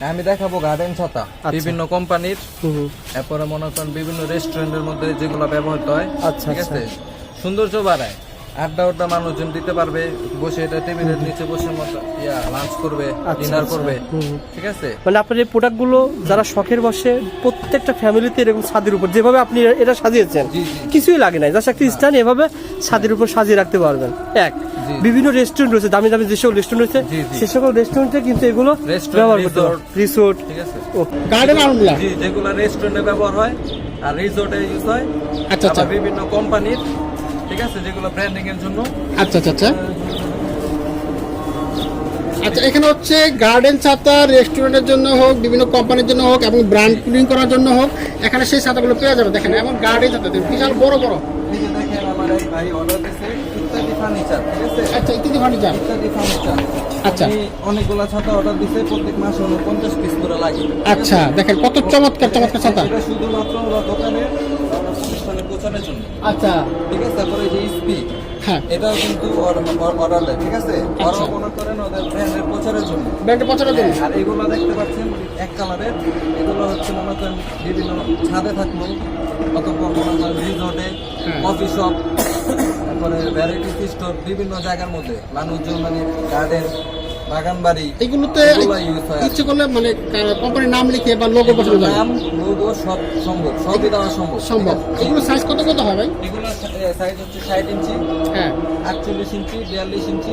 আমি দেখাবো গার্ডেন ছাতা আচ্ছা। বিভিন্ন কোম্পানির। এরপরে মনে করেন বিভিন্ন রেস্টুরেন্টের মধ্যে যেগুলো ব্যবহৃত হয় আচ্ছা, ঠিক আছে সৌন্দর্য বাড়ায় আড্ডা আড্ডা মানুষজন দিতে পারবে বসে এটা টেবিলের নিচে বসে মতো ইয়া লাঞ্চ করবে আচ্ছা, ডিনার আচ্ছা। করবে। ঠিক আছে মানে আপনার এই প্রোডাক্টগুলো যারা শখের বসে প্রত্যেকটা ফ্যামিলিতে এরকম ছাদের উপর যেভাবে আপনি এটা সাজিয়েছেন। কিছুই লাগে না জাস্ট একটা স্ট্যান্ড এভাবে ছাদের উপর সাজিয়ে রাখতে পারবেন এক। বিভিন্ন রেস্টুরেন্ট রয়েছে দামি দামি যেসব রেস্টুরেন্ট রয়েছে। সে সকল রেস্টুরেন্টে কিন্তু এগুলো ব্যবহার করতে। রিসোর্ট ঠিক আছে। গার্ডেন আলমলা জি যেগুলো রেস্টুরেন্টে ব্যবহার হয় আর রিসোর্টে ইউজ হয়। আচ্ছা, আচ্ছা। বিভিন্ন কোম্পানির ঠিক আছে যেগুলো ব্র্যান্ডিং এর জন্য। আচ্ছা আচ্ছা আচ্ছা। আচ্ছা এখানে হচ্ছে গার্ডেন ছাতা রেস্টুরেন্টের জন্য হোক বিভিন্ন কোম্পানির জন্য হোক এবং ব্র্যান্ড ক্লিন করার জন্য হোক এখানে সেই ছাতাগুলো পেয়ে যাবে। দেখেন এবং গার্ডেন ছাতা বিশাল বড় বড়। দেখেন আমার ভাই অর্ডার দিয়েছে ফার্নিচার ঠিক আছে? আচ্ছা ইত্যাদি ফার্নিচার? ইত্যাদি ফার্নিচার। আচ্ছা। অনেকগুলা ছাতা অর্ডার দিছে প্রত্যেক মাসে উনপঞ্চাশ পিস করে লাগে। আচ্ছা দেখেন কত চমৎকার চমৎকার ছাতা। এটা শুধুমাত্র ওরা দোকানে প্রচারের জন্য। আচ্ছা। ঠিক আছে তারপরে যে স্পি হ্যাঁ। এটাও কিন্তু অর্ডার দেয় ঠিক আছে? ওরাও আচ্ছা। মনে করেন ওদের ব্র্যান্ডের প্রচারের জন্য। পচানোর জন্য। আর এগুলো দেখতে পাচ্ছেন এক কালারের এগুলো হচ্ছে মনে করেন বিভিন্ন ছাদে থাকল অথবা মনে করেন রিসোর্টে হ্যাঁ। কফি শপ তারপরে ভ্যারাইটি স্টোর বিভিন্ন জায়গার মধ্যে মানুষজন মানে গার্ডেন বাগান বাড়ি এগুলোতে। ইচ্ছে করলে মানে কোম্পানির নাম লিখে বা লোগো বসানো যাবে নাম লোগো সব সম্ভব সবই দেওয়া সম্ভব। সম্ভব। এগুলো সাইজ কত কত হয় এগুলো সাইজ হচ্ছে ষাট ইঞ্চি হ্যাঁ। আটচল্লিশ ইঞ্চি বিয়াল্লিশ ইঞ্চি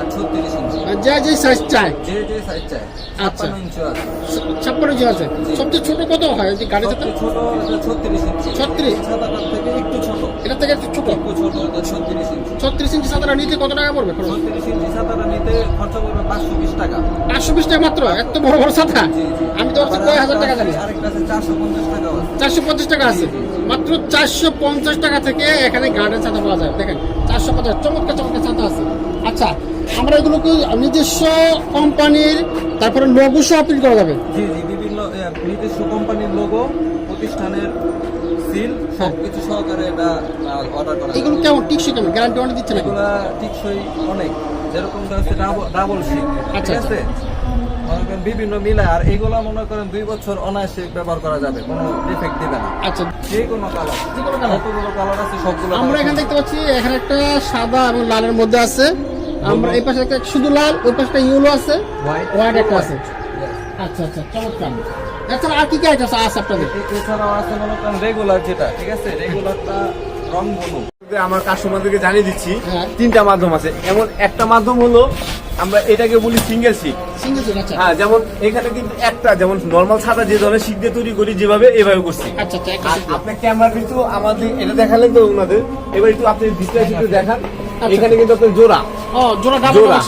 আর ছত্রিশ ইঞ্চি। যা যে সাইজ চায়। যে যে সাইজ চায় আচ্ছা। ইঞ্চি আছে। ছাপ্পান্ন যে আছে। সবচেয়ে ছোট কত হয় যে গাড়ি সবচেয়ে ছোট এটা ছত্রিশ ইঞ্চি। 36? এই থেকে একটু ছোট। এটা থেকে একটু ছোট? একটু ছোট এটা ছত্রিশ ইঞ্চি। ছত্রিশ ইঞ্চি ছাতাটা নিতে কত টাকা পড়বে খরচ? ছত্রিশ ইঞ্চি ছাতাটা নিতে খরচা করবে পাঁচশো বিশ টাকা। মাত্র? এত বড় বড় ছাতা। আমি তো কয় হাজার টাকা জানি। আরেকটা আছে চারশো পঞ্চাশ টাকা মাত্র চারশো পঞ্চাশ টাকা থেকে এখানে গার্ডেন ছাতা পাওয়া যায়। দেখেন চারশো পঞ্চাশ চমৎকার চমৎকার ছাতা আছে। আচ্ছা আমরা এগুলোকে নিজস্ব কোম্পানির তারপরে লঘু সহ প্রিন্ট করা যাবে? জি জি বিভিন্ন নিজস্ব কোম্পানির লোগো প্রতিষ্ঠানের সিল হ্যাঁ। সব কিছু সহকারে এটা অর্ডার করা এগুলো কেমন? টিকসই কেমন? গ্যারান্টি ওয়ারেন্টি দিচ্ছে নাকি? এগুলা টিকসই অনেক। যেরকম হচ্ছে ডাবল শিট আচ্ছা, ঠিক আছে? মনে করেন বিভিন্ন মিলে আর এগুলা মনে করেন দুই বছর অনায়াসে ব্যবহার করা যাবে কোনো ডিফেক্ট দিবে না। আচ্ছা। যে কোনো কালার যে কোনো colour? কতগুলো কালার আছে সবগুলো আমরা এখানে দেখতে পাচ্ছি এখানে একটা সাদা এবং লালের মধ্যে আছে। আমরা এই পাশে একটা শুধু লাল ওই পাশে একটা ইউলো আছে. হোয়াইট একটা আছে। আচ্ছা আচ্ছা চমৎকার। এছাড়া আর কি কি আইটেম আছে? আপনাদের? এছাড়াও আছে মনে করেন রেগুলার যেটা ঠিক আছে? রেগুলারটা আমার কাস্টমারদেরকে জানিয়ে দিচ্ছি হ্যাঁ। তিনটা মাধ্যম আছে। এমন একটা মাধ্যম হলো আমরা এটাকে বলি সিঙ্গেল শিক আচ্ছা। হ্যাঁ যেমন এখানে কিন্তু একটা যেমন নর্মাল ছাতা যে ধরনের শিক দিয়ে তৈরি করি যেভাবে এভাবে করছি। আচ্ছা আচ্ছা। আপনার ক্যামেরা কিন্তু আমাদের এটা দেখালেন তো ওনাদের। এবার একটু আপনি ডিসপ্লে দেখান। এখানে কিন্তু আপনার জোড়া।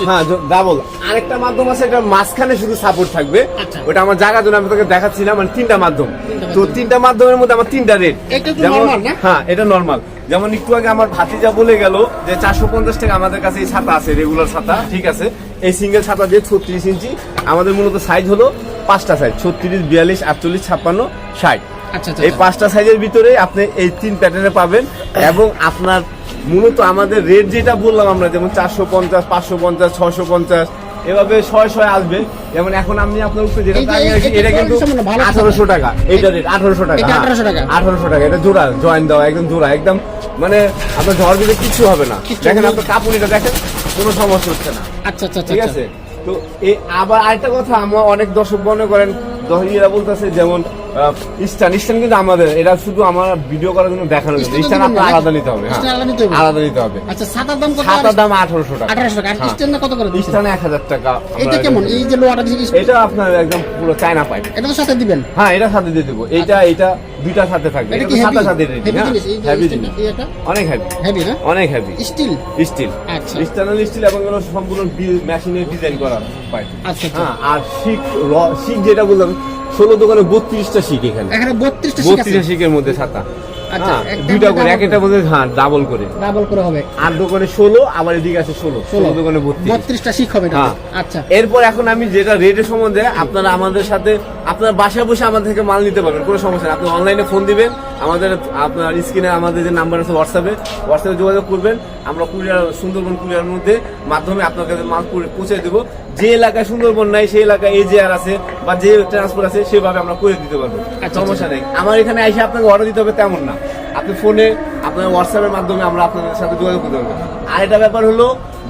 হ্যাঁ ডাবল আরেকটা মাধ্যম আছে এটা মাঝখানে শুধু সাপোর্ট থাকবে। আচ্ছা। ওটা আমার জায়গার জন্য আমি তোকে দেখাচ্ছি না মানে তিনটা মাধ্যম। তো তিনটা মাধ্যমের মধ্যে আমার তিনটা রেট এটা একটু normal না? হ্যাঁ এটা নর্মাল যেমন একটু আগে আমার ভাতিজা বলে গেল যে চারশো পঞ্চাশ টাকা আমাদের কাছে এই ছাতা আছে রেগুলার ছাতা ঠিক আছে? এই সিঙ্গেল ছাতা দিয়ে ছত্রিশ ইঞ্চি আমাদের মূলত সাইজ হলো পাঁচটা সাইজ ছত্রিশ বিয়াল্লিশ আটচল্লিশ ছাপ্পান্ন ষাট। আচ্ছা আচ্ছা এই পাঁচটা সাইজের ভিতরে আপনি এই তিন প্যাটার্নে পাবেন এবং আপনার মূলত আমাদের রেট যেটা বললাম আমরা যেমন চারশো পঞ্চাশ পাঁচশো পঞ্চাশ ছশো পঞ্চাশ এভাবে ছয় ছয় আসবে। যেমন এখন আমি আপনার উপরে যেটা এটা কিন্তু আঠারোশো টাকা। এইটা রেট আঠারোশো টাকা। এটা 1800 টাকা। আঠারোশো টাকা। এটা জোড়া জয়েন দেওয়া একদম জোড়া একদম মানে আপনার ঝড় দিলে কিছু হবে না। দেখেন। আপনার কাপুরিটা দেখেন কোনো সমস্যা হচ্ছে না। আচ্ছা আচ্ছা আচ্ছা। ঠিক আছে? তো এই আবার আরেকটা কথা আমার অনেক দর্শক মনে করেন দহিরা বলতেছে যেমন ইস্টার্ন ইস্টার্ন কিন্তু আমাদের এটা শুধু আমার ভিডিও করার জন্য দেখানো ইস্টার্ন আপনার আলাদা নিতে হবে হ্যাঁ। আলাদা নিতে হবে। আলাদা নিতে হবে। আচ্ছা সাতার দাম কত ছাতার দাম আঠারোশো টাকা। আঠারোশো টাকা। হ্যাঁ। স্ট্যান্ড কত করে ইস্টার্ন এক হাজার টাকা এটা কেমন? এই যে লোয়াটা এটা আপনার একদম পুরো চায়না পাইপ। এটা তো সাথে দিবেন? হ্যাঁ এটা সাথে দিয়ে দেবো। এইটা এইটা দুইটা সাথে থাকবে। এটা এটা কি সাথে সাথে হ্যাঁ। হেভি জিনিস। অনেক হেভি হেভি না? অনেক হেভি স্টিল স্টিল আচ্ছা। স্টার্নাল স্টিল এবং সম্পূর্ণ মেশিনে ডিজাইন করা পাইপ আচ্ছা আচ্ছা। হ্যাঁ আর শিক শিক যেটা বললাম ষোলো দোকানে বত্রিশটা শিক এখানে। এখানে বত্রিশটা শিকের মধ্যে ছাতা। আচ্ছা, হ্যাঁ, একটা দুইটা করে এক একটা করে। হ্যাঁ ডাবল করে। ডাবল করে হবে। আর দোকানে ষোলো আবার এদিকে আছে ষোলো। ষোলো। ষোলো দোকানে বত্রিশটা শিক হবে হ্যাঁ। আচ্ছা। এরপর এখন আমি যেটা রেটের সম্বন্ধে আপনারা আমাদের সাথে আপনার বাসায় বসে আমাদের থেকে মাল নিতে পারবেন কোনো সমস্যা নেই। আপনি অনলাইনে ফোন দিবেন আমাদের আপনার স্ক্রিনে আমাদের যে নাম্বার আছে হোয়াটসঅ্যাপে হোয়াটসঅ্যাপে যোগাযোগ করবেন। আমরা কুরিয়ার সুন্দরবন কুরিয়ার মধ্যে মাধ্যমে আপনার কাছে মাল পৌঁছে দেবো। যে এলাকায় সুন্দরবন নাই সেই এলাকায় এই যে আর আছে বা যে ট্রান্সপোর্ট আছে সেভাবে আমরা করে দিতে পারব। আচ্ছা, সমস্যা নেই। আমার এখানে এসে আপনাকে অর্ডার দিতে হবে তেমন না। আপনি ফোনে আপনার হোয়াটসঅ্যাপের মাধ্যমে আমরা আপনাদের সাথে যোগাযোগ করতে পারব। আর এটা ব্যাপার হলো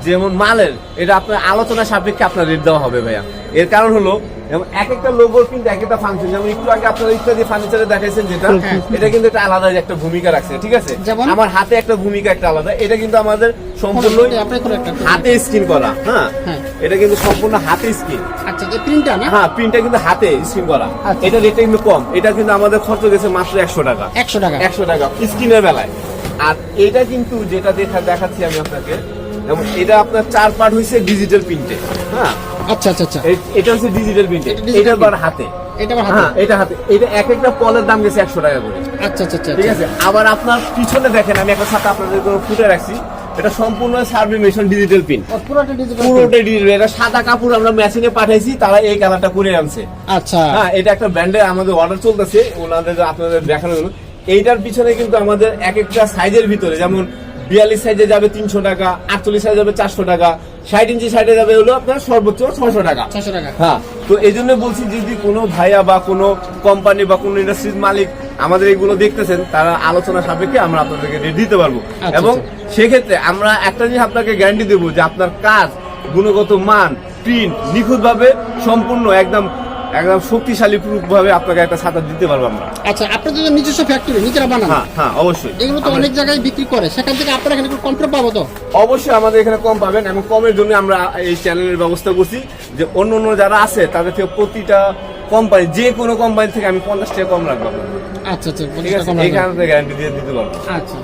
যেমন মালের এটা আপনার আলোচনা সাপেক্ষে আপনার রেট দেওয়া হবে ভাইয়া। এর কারণ হলো যেমন এক একটা লোগোর কিন্তু এক একটা ফাংশন যেমন একটু আগে আপনারা ইত্যাদি ফার্নিচারে দেখাইছেন যেটা এটা কিন্তু একটা আলাদা একটা ভূমিকা রাখছে ঠিক আছে? আমার হাতে একটা ভূমিকা একটা আলাদা। এটা কিন্তু আমাদের সম্পূর্ণ হাতে স্ক্রিন করা হ্যাঁ? হ্যাঁ। এটা কিন্তু সম্পূর্ণ হাতে স্ক্রিন আচ্ছা প্রিন্টটা না? হ্যাঁ প্রিন্টটা কিন্তু হাতে স্ক্রিন করা। আচ্ছা। এটা রেটটা কিন্তু কম। এটা কিন্তু আমাদের খরচ গেছে মাত্র একশো টাকা। একশো টাকা। একশো টাকা স্ক্রিনের বেলায়। আর এটা কিন্তু যেটা দেখা দেখাচ্ছি আমি আপনাকে। যেমন এটা আপনার চার পার্ট হয়েছে ডিজিটাল প্রিন্টে হ্যাঁ? আচ্ছা আচ্ছা আচ্ছা। এটা হচ্ছে ডিজিটাল এটা আবার হাতে। এটা হাতে হ্যাঁ এটা হাতে। এটা এক একটা পলের দাম গেছে একশো টাকা করে। আচ্ছা আচ্ছা আচ্ছা ঠিক আছে? আবার আপনার পিছনে দেখেন আমি একটা আপনাদের ফুটে রাখছি। এটা সম্পূর্ণ ডিজিটাল পুরোটা ডিজিটাল পুরোটাই ডিজিটাল এটা সাদা কাপড় আমরা মেশিনে পাঠাইছি তারা এই কালারটা করে আনছে। আচ্ছা। হ্যাঁ এটা একটা ব্র্যান্ডে আমাদের অর্ডার চলতেছে ওনাদের আপনাদের দেখানোর জন্য। এইটার পিছনে কিন্তু আমাদের এক একটা সাইজের ভিতরে যেমন বিয়াল্লিশ সাইজে যাবে তিনশো টাকা আটচল্লিশ সাইজে যাবে চারশো টাকা ষাট ইঞ্চি সাইডে যাবে হলো আপনার সর্বোচ্চ ছশো টাকা। ছশো টাকা। হ্যাঁ তো এই জন্য বলছি যদি কোনো ভাইয়া বা কোনো কোম্পানি বা কোনো ইন্ডাস্ট্রির মালিক আমাদের এগুলো দেখতেছেন তারা আলোচনা সাপেক্ষে আমরা আপনাদেরকে রেট দিতে পারব। আচ্ছা, এবং আচ্ছা। সেক্ষেত্রে আমরা একটা জিনিস আপনাকে গ্যারান্টি দেবো যে আপনার কাজ গুণগত মান প্রিন্ট নিখুঁতভাবে সম্পূর্ণ একদম একদম শক্তিশালী প্রুফ ভাবে আপনাকে একটা ছাতা দিতে পারব আমরা। আচ্ছা আপনাদের তো নিজস্ব ফ্যাক্টরি নিজেরা বানান? হ্যাঁ হ্যাঁ অবশ্যই। এগুলো তো অনেক জায়গায় বিক্রি করে। সেখান থেকে আপনারা এখানে একটু কন্ট্রোল পাবো তো? অবশ্যই আমাদের এখানে কম পাবেন এবং কমের জন্য আমরা এই চ্যানেলের ব্যবস্থা করছি যে অন্য অন্য যারা আছে তাদের থেকে প্রতিটা কোম্পানি যে কোনো কোম্পানি থেকে আমি পঞ্চাশ টাকা কম রাখব আচ্ছা আচ্ছা ঠিক আছে? কম থেকে গ্যারান্টি দিয়ে দিতে পারব। আচ্ছা।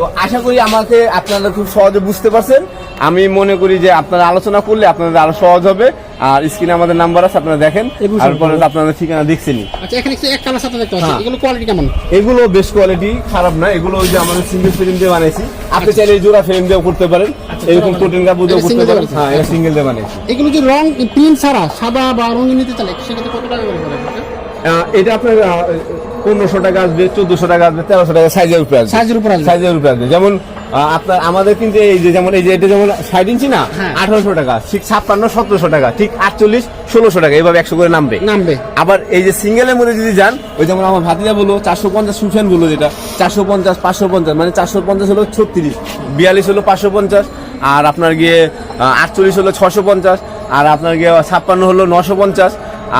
তো আশা করি আমাকে আপনারা খুব সহজে বুঝতে পারছেন। আমি মনে করি যে আপনারা আলোচনা করলে আপনাদের আরও সহজ হবে। আর স্ক্রিনে আমাদের নাম্বার আছে আপনারা দেখেন। এবং আর পরে তো আপনাদের ঠিকানা দেখছেনই আচ্ছা এখানে একটু এক কালার সাথে দেখতে পাচ্ছি। হ্যাঁ। এগুলো কোয়ালিটি কেমন? এগুলো বেস্ট কোয়ালিটি খারাপ না। এগুলো ওই যে আমাদের সিঙ্গেল ফ্রেম দিয়ে বানাইছি। আপনি চাইলে জোড়া ফ্রেম দিয়েও করতে পারেন। এরকম কোটেন কাপড় দিয়েও করতে পারেন। হ্যাঁ এটা সিঙ্গেল দিয়ে বানাইছি। এগুলো যে রং প্রিন্ট ছাড়া সাদা বা রঙিন নিতে চাইলে সেক্ষেত্রে কত টাকা করে এটা আপনার পনেরোশো টাকা আসবে চোদ্দশো টাকা আসবে তেরোশো টাকা সাইজের উপরে আসবে সাইজের উপর। সাইজের উপরে আসবে যেমন আপনার আমাদের কিন্তু এই যে যেমন এই যে এটা যেমন ষাট ইঞ্চি না হ্যাঁ। আঠারোশো টাকা ঠিক ছাপ্পান্ন সতেরোশো টাকা ঠিক আটচল্লিশ ষোলোশো টাকা এইভাবে একশো করে নামবে নামবে আবার এই যে সিঙ্গেলের মধ্যে যদি যান ওই যেমন আমার ভাতিজা বলো চারশো পঞ্চাশ সুফেন বলো যেটা চারশো পঞ্চাশ পাঁচশো পঞ্চাশ মানে চারশো পঞ্চাশ হলো ছত্রিশ বিয়াল্লিশ হলো পাঁচশো পঞ্চাশ আর আপনার গিয়ে আটচল্লিশ হলো ছশো পঞ্চাশ আর আপনার গিয়ে ছাপ্পান্ন হলো নশো পঞ্চাশ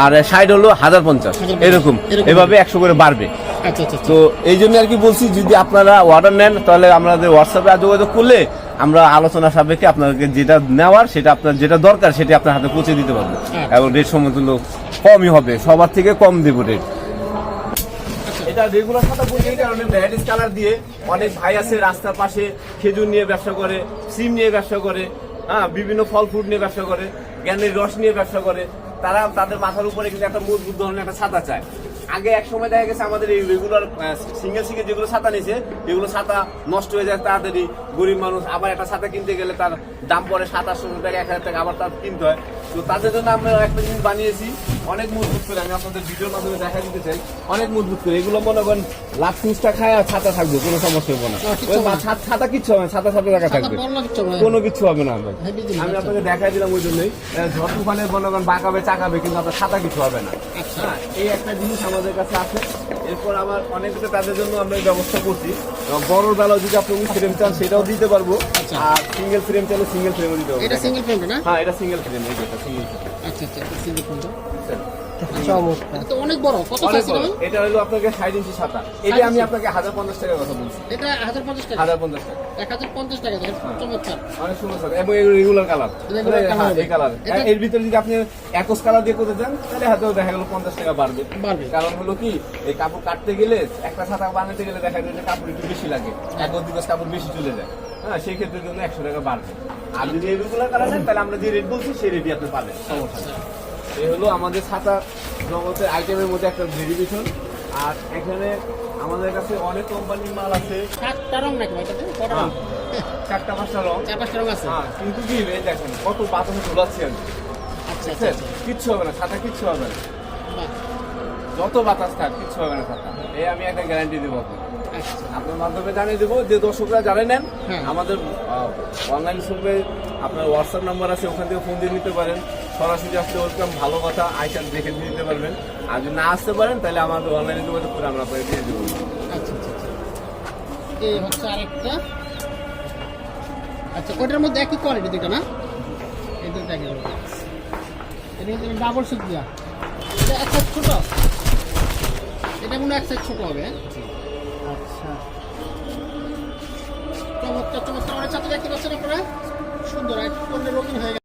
আর ষাট হলো হাজার পঞ্চাশ। এরকম। এভাবে একশো করে বাড়বে। আচ্ছা আচ্ছা আচ্ছা। তো এই জন্য আর কি বলছি যদি আপনারা অর্ডার নেন তাহলে আমাদের হোয়াটসঅ্যাপে যোগাযোগ করলে আমরা আলোচনা সাপেক্ষে আপনাকে যেটা নেওয়ার সেটা আপনার যেটা দরকার সেটা আপনার হাতে পৌঁছে দিতে পারব। এবং রেট সমতুল্য কমই হবে সবার থেকে কম দেবো রেট এটা রেগুলার খাতা বলতে এই কারণে ভ্যারাইটিস কালার দিয়ে অনেক ভাই আছে রাস্তার পাশে খেজুর নিয়ে ব্যবসা করে সিম নিয়ে ব্যবসা করে হ্যাঁ বিভিন্ন ফল ফ্রুট নিয়ে ব্যবসা করে জ্ঞানের রস নিয়ে ব্যবসা করে। তারা তাদের মাথার উপরে কিন্তু একটা মজবুত ধরনের একটা ছাতা চায়। আগে এক সময় দেখা গেছে আমাদের এই রেগুলার সিঙ্গেল সিঙ্গেল যেগুলো ছাতা নিয়েছে এগুলো ছাতা নষ্ট হয়ে যায় তাড়াতাড়ি গরিব মানুষ আবার একটা ছাতা কিনতে গেলে তার দাম পরে সাত থেকে এক হাজার টাকা, আবার তার কিনতে হয়। তো তাদের জন্য আমরা একটা জিনিস বানিয়েছি। অনেক মজবুত করে আমি আপনাদের ভিডিওর মাধ্যমে দেখা দিতে চাই। অনেক মজবুত করে। এগুলো মনে করেন লাভ খায় আর ছাতা থাকবে কোনো সমস্যা হবে না। ছাতা- ছাতা কিচ্ছু হবে না ছাতা ছাতা দেখা থাকবে। কোনো কিছু হবে না। আমি আচ্ছা। আপনাকে দেখাই দিলাম ওই জন্যই। ঝড় তুফানের মনে করেন বাঁকাবে চাকাবে কিন্তু আপনার ছাতা কিছু হবে না। আচ্ছা। হ্যাঁ, এই একটা জিনিস আমাদের কাছে আছে। এরপর আমার অনেকটা তাদের জন্য আমরা ব্যবস্থা করছি। বড় বেলা যদি আপনি ফ্রেম চান সেটাও দিতে পারব। আচ্ছা। আর সিঙ্গেল ফ্রেম চাইলে সিঙ্গেল ফ্রেমও দিতে পারব। এটা সিঙ্গেল ফ্রেম না? হ্যাঁ এটা সিঙ্গেল ফ্রেম এই যেটা সিঙ্গেল আচ্ছা আচ্ছা সিঙ্গেল প্রিন্ট চমৎকার। তো অনেক বড় কত অনেক সাইজ বড়। হবে এটা হলো আপনাকে ষাট ইঞ্চি ছাতা এটা আমি আপনাকে হাজার পঞ্চাশ টাকার কথা বলছি। এটা হাজার পঞ্চাশ টাকা। হাজার পঞ্চাশ টাকা। এক হাজার পঞ্চাশ টাকা চমৎকার। অনেক সুন্দর ছাতা এবং রেগুলার কালার Regular colour এই কালারের ভিতরে যদি আপনি একos কালার দিয়ে করতে চান তাহলে হয়তো দেখা গেল পঞ্চাশ টাকা বাড়বে। বাড়বে। কারণ হলো কি এই কাপড় কাটতে গেলে একটা ছাতা বানাতে গেলে দেখা যায় যে কাপড় একটু বেশি লাগে। এক দিবস কাপড় বেশি চলে যায়। হ্যাঁ সেই ক্ষেত্রে জন্য একশো টাকা বাড়বে। আর যদি এই রেগুলার কালার নেন তাহলে আমরা যে রেট বলছি সেই রেটই আপনি পাবেন। সমস্যা নেই এই হলো আমাদের ছাতা জগতের আইটেমের মধ্যে একটা ভেরিফিকেশন আর এখানে আমাদের কাছে অনেক কোম্পানির মাল আছে। সাতটা রং নাকি ভাই? কটা রং? হ্যাঁ, চারটা পাঁচটা রং। চার পাঁচটা রং আছে। হ্যাঁ কিন্তু কি এই দেখেন কত বাতাসে ঝোলাচ্ছি আমি আচ্ছা আচ্ছা আচ্ছা। কিচ্ছু হবে না ছাতা কিচ্ছু হবে না। যত বাতাস থাক কিচ্ছু হবে না ছাতা এই আমি একটা গ্যারান্টি দেবো আপনাকে। আচ্ছা। আপনার মাধ্যমে জানিয়ে দেবো যে দর্শকরা জানে নেন হ্যাঁ। আমাদের অনলাইন শপে আপনার হোয়াটসঅ্যাপ নাম্বার আছে ওখান থেকে ফোন দিয়ে নিতে পারেন। সরাসরি আসতে ওয়েলকাম ভালো কথা আইসান দেখে দিয়ে দিতে পারবেন। আর যদি না আসতে পারেন, তাহলে আমাদের অনলাইনে যোগাযোগ করে আমরা আপনাকে দিয়ে দেবো। আচ্ছা আচ্ছা আচ্ছা। এই হচ্ছে আরেকটা। আচ্ছা ওটার মধ্যে একই কোয়ালিটি দুটো না? এই দুটো এটা কিন্তু ডাবল সুট দিয়া। এটা এক সাইজ ছোট? এটা মনে এক সাইজ ছোট হবে? আচ্ছা। চমৎকার চমৎকার। অনেক ছাত্র দেখতে পাচ্ছেন আপনারা? সুন্দর এক পণ্যের রঙিন হয়ে গেছে।